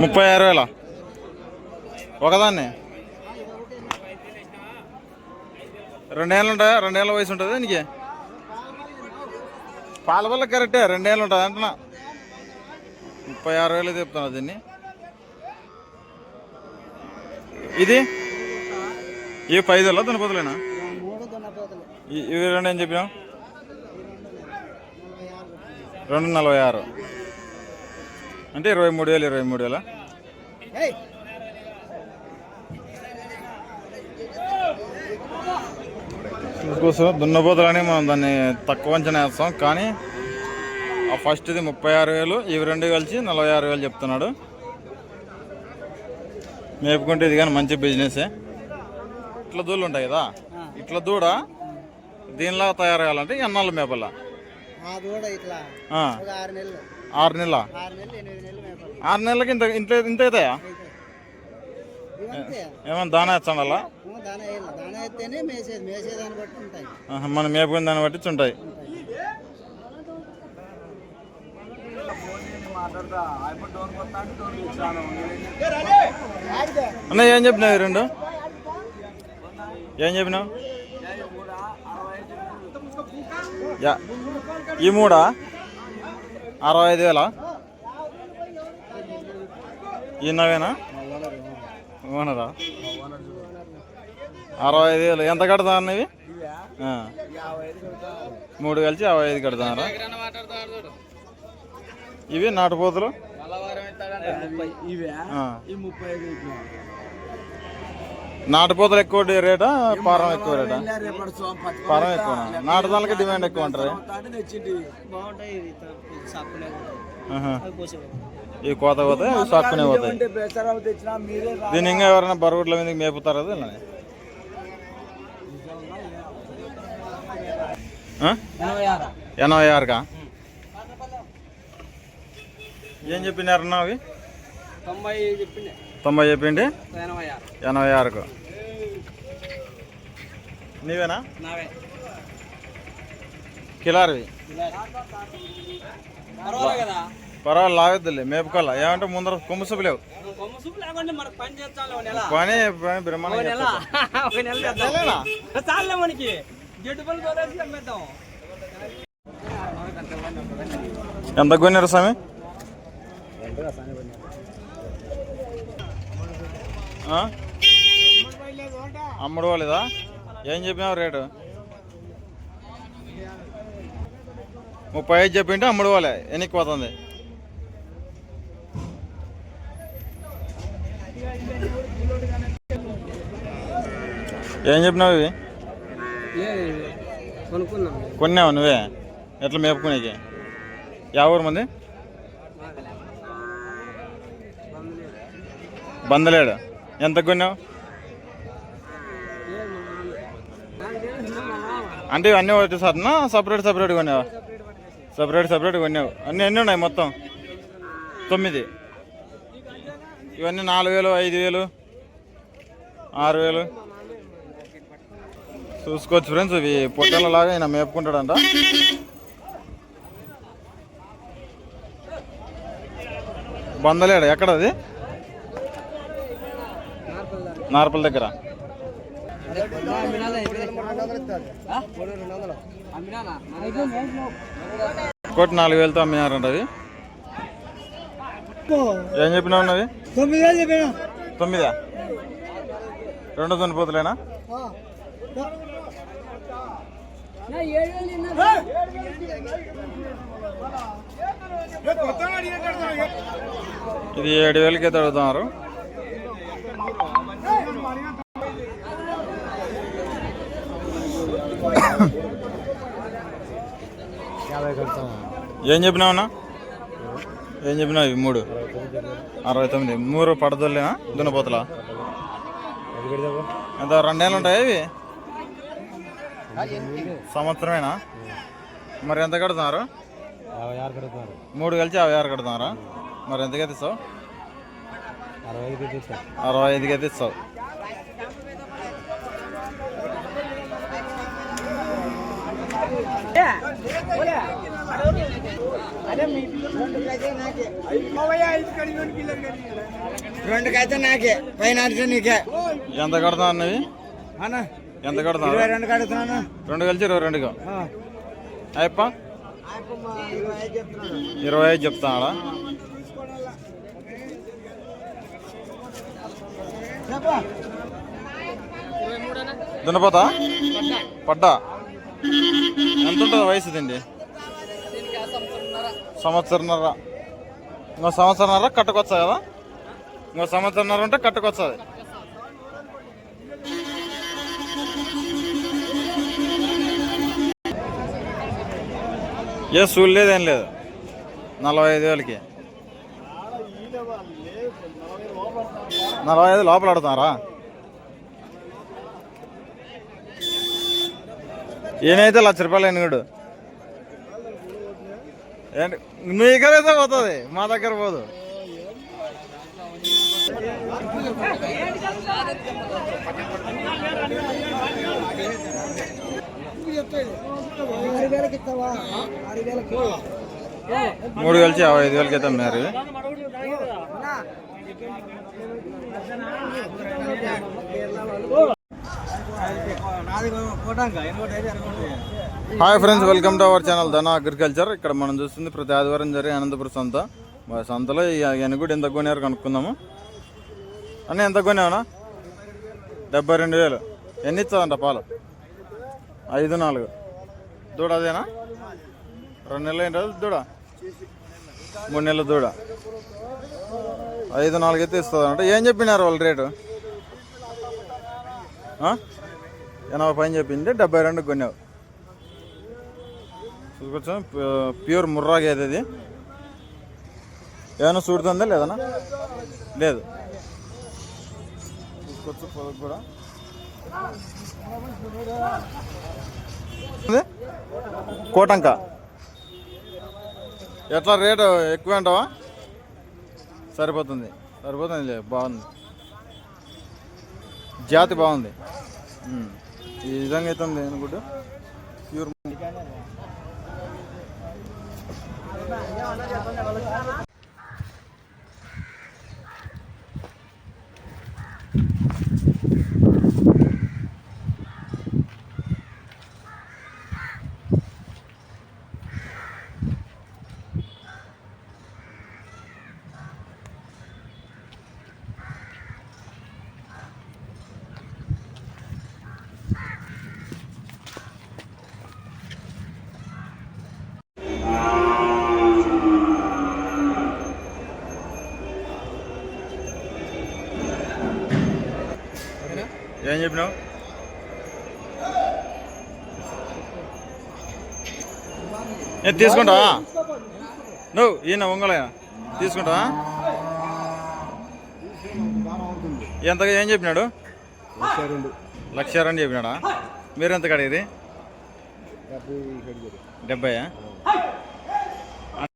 ముప్పై ఆరు వేల. ఒకదాన్ని. రెండేళ్ళు ఉంటాయా రెండేళ్ళ వయసు ఉంటుంది నీకు పాల వల్ల కరెక్టే రెండేళ్ళు ఉంటుంది అంటున్నా. ముప్పై ఆరు వేలు చెప్తున్నా దీన్ని. ఇది? ఈ పైదు వేల ఈ- ఇవి రెండు ఏం చెప్పినావు? రెండు నలభై ఆరు. అంటే ఇరవై మూడు వేలు ఇరవై మూడు వేల? ఏయ్! చూసుకోవచ్చు దున్నపోతులని మనం దాన్ని తక్కువ అంచనా వేస్తాం. కానీ ఆ ఫస్ట్ ఇది ముప్పై ఆరు వేలు ఇవి రెండు కలిసి నలభై ఆరు వేలు చెప్తున్నాడు. మేపుకుంటే ఇది కానీ మంచి బిజినెసే. ఇట్లా దూళ్ళు ఉంటాయి కదా? ఇట్లా దూడ దీనిలా తయారు కావాలంటే ఎన్నాళ్ళు మేపల? ఆరు నెలలు? ఆరు నెలలకి ఇంత ఇంత ఇంత అవుతాయా? ఏమన్నా దానా బట్టి ఉంటాయి. మనం మేపుకునే దాన్ని బట్టి ఉంటాయి. అన్న ఏం చెప్పినావు రెండు? ఏం చెప్పినావు? ఈ మూడా? అరవై ఐదు వేలా? ఈ నవేనా ఓనరా? అరవై ఐదు వేలు. ఎంత కడతా అన్నవి. మూడు కలిసి యాభై ఐదు కడతారా? ఇవి నాటుపోతులు ఇవే ముప్పై. నాటుపోతులు ఎక్కువ రేటా? పారం ఎక్కువ రేటా? పారం ఎక్కువ నాటుదానికి డిమాండ్ ఎక్కువ అంటారు. ఈ కోత పోతే సాక్కునే పోతాయి. అంటే బేసరావు తెచ్చినా మీరే రా- దీన్ని ఇంకా ఎవరైనా బరుగుడ్ల మీద మేపుతారు అది? ఎనభై ఆరు ఎనభై ఆరుగా ఏం చెప్పినారన్నా అవి? తొంభై చెప్పిండే తొంభై చెప్పిండి? ఎనభై ఆరు ఎనభై ఆరుకు. నీవేనా? నావే. కిలారివి. పర్వాలేదు లాగద్దులే మేపుకోవాలా. ఏమంటే ముందర కొమ్ము లేవు. సూపు మనకు పని పని బ్రహ్మాండంగా ఒక నెల. చేస్తారు. ఆ? ఏం చెప్పినావు రేటు? ముప్పై ఐదు చెప్పింటే అమ్ముడు వాళ్ళే ఎనికి పోతుంది ఏం చెప్పినావు ఇవి? కొన్నావు నువ్వే? ఎట్లా మేపుకునేకి? యా ఊరు మంది? బందలేడు. ఎంత కొన్నావు? అంటే ఇవన్నీ ఒకటి సార్నా సపరేట్ సపరేట్ కొన్నావా? సపరేట్ సపరేట్ కొన్నావు. అన్నీ ఎన్ని ఉన్నాయి మొత్తం? తొమ్మిది. ఇవన్నీ నాలుగు వేలు ఐదు వేలు ఆరు వేలు. చూసుకోవచ్చు ఫ్రెండ్స్ ఇవి పొట్టలలాగా ఆయన మేపుకుంటాడంట. బందలేడు? ఎక్కడ అది? నార్పల దగ్గర. కోటి నాలుగు వేలతో అమ్మినారంట అది. ఏం చెప్పినావు ఉన్నవి తొమ్మిదా? రెండు చనిపోతులేనా ఇది ఏడు వేలకైతే అడుగుతున్నారు ఏం చెప్పినావన్నా ఏం చెప్పినావు ఇవి మూడు? అరవై తొమ్మిది. మూడు పడదలేనా దున్నపోతలా ఎంత? రెండేళ్ళు ఉంటాయి ఇవి? సంవత్సరమేనా? మరి ఎంత కడుతున్నారు? మూడు కలిసి యాభై ఆరు కడుతున్నారా? మరి ఎంతకైతే ఇస్తావు? అరవై ఐదుకి అయితే ఇస్తావు. రెండుకైతే నాకే పైన నీకే. ఎంత కడతా అన్నవి అన్న ఎంత కడతా రెండు కడుతున్నాను? రెండు కలిసి ఇరవై రెండుగా అయ్యప్ప? ఇరవై ఐదు చెప్తాడా? దున్నపోతా? పడ్డా? ఎంత ఉంటుంది వయసు దీండి సంవత్సరంన్నర. ఇంకో సంవత్సరంన్నర కట్టుకొచ్చా కదా? ఇంకో సంవత్సరంన్నర ఉంటే కట్టుకొచ్చది ఏ సూలు లేదేం ఏం లేదు. నలభై ఐదు వేలకి. నలభై ఐదు లోపల ఆడుతున్నారా? ఈయనైతే లక్ష రూపాయలు ఎనుగుడు ఏంటి? మీ దగ్గర అయితే పోతుంది మా దగ్గర పోదు. మూడు కలిసి యాభై ఐదు వేలకి అయితే అమ్మారు ఇవి. నాది కోటాంక ఎనకోటి అయితే అనుకుంటుంది hi friends welcome to our channel Dhana agriculture. ఇక్కడ మనం చూస్తుంది ప్రతి ఆదివారం జరిగే అనంతపురం సంత. సంతలో ఎనుగుడు ఎంత కొనేవారు కనుక్కుందాము. అన్న ఎంత కొనేవనా? డెబ్బై రెండు వేలు. ఎన్ని ఇస్తుందంట పాలు? ఐదు నాలుగు. దూడ అదేనా? రెండు నెలలు ఏంటి దూడ? మూడు నెలల దూడ. ఐదు నాలుగు అయితే ఇస్తుందంట. ఏం చెప్పినారు వాళ్ళ రేటు? ఎనభై పైన చెప్పింది డెబ్బై రెండు కొన్నావు. చూసుకోవచ్చు ప్యూర్ ముర్రా గేదె ఇది. ఏమైనా చూడుతుందా లేదనా లేదు. చూసుకోవచ్చు కూడా. కోటంక. ఎట్లా రేటు ఎక్కువ అంటావా? సరిపోతుంది. సరిపోతుంది బాగుంది. జాతి బాగుంది. ఈ విధంగా అయితే ఉంది అనుకుంటా ప్యూర్ ఏం చెప్పినావు? నేను తీసుకుంటా నువ్వు ఈయన ఒంగలయ తీసుకుంటా ఎంతగా ఏం చెప్పినాడు? లక్ష రెండు చెప్పినాడా? మీరు ఎంత కడిగిరి డెబ్బై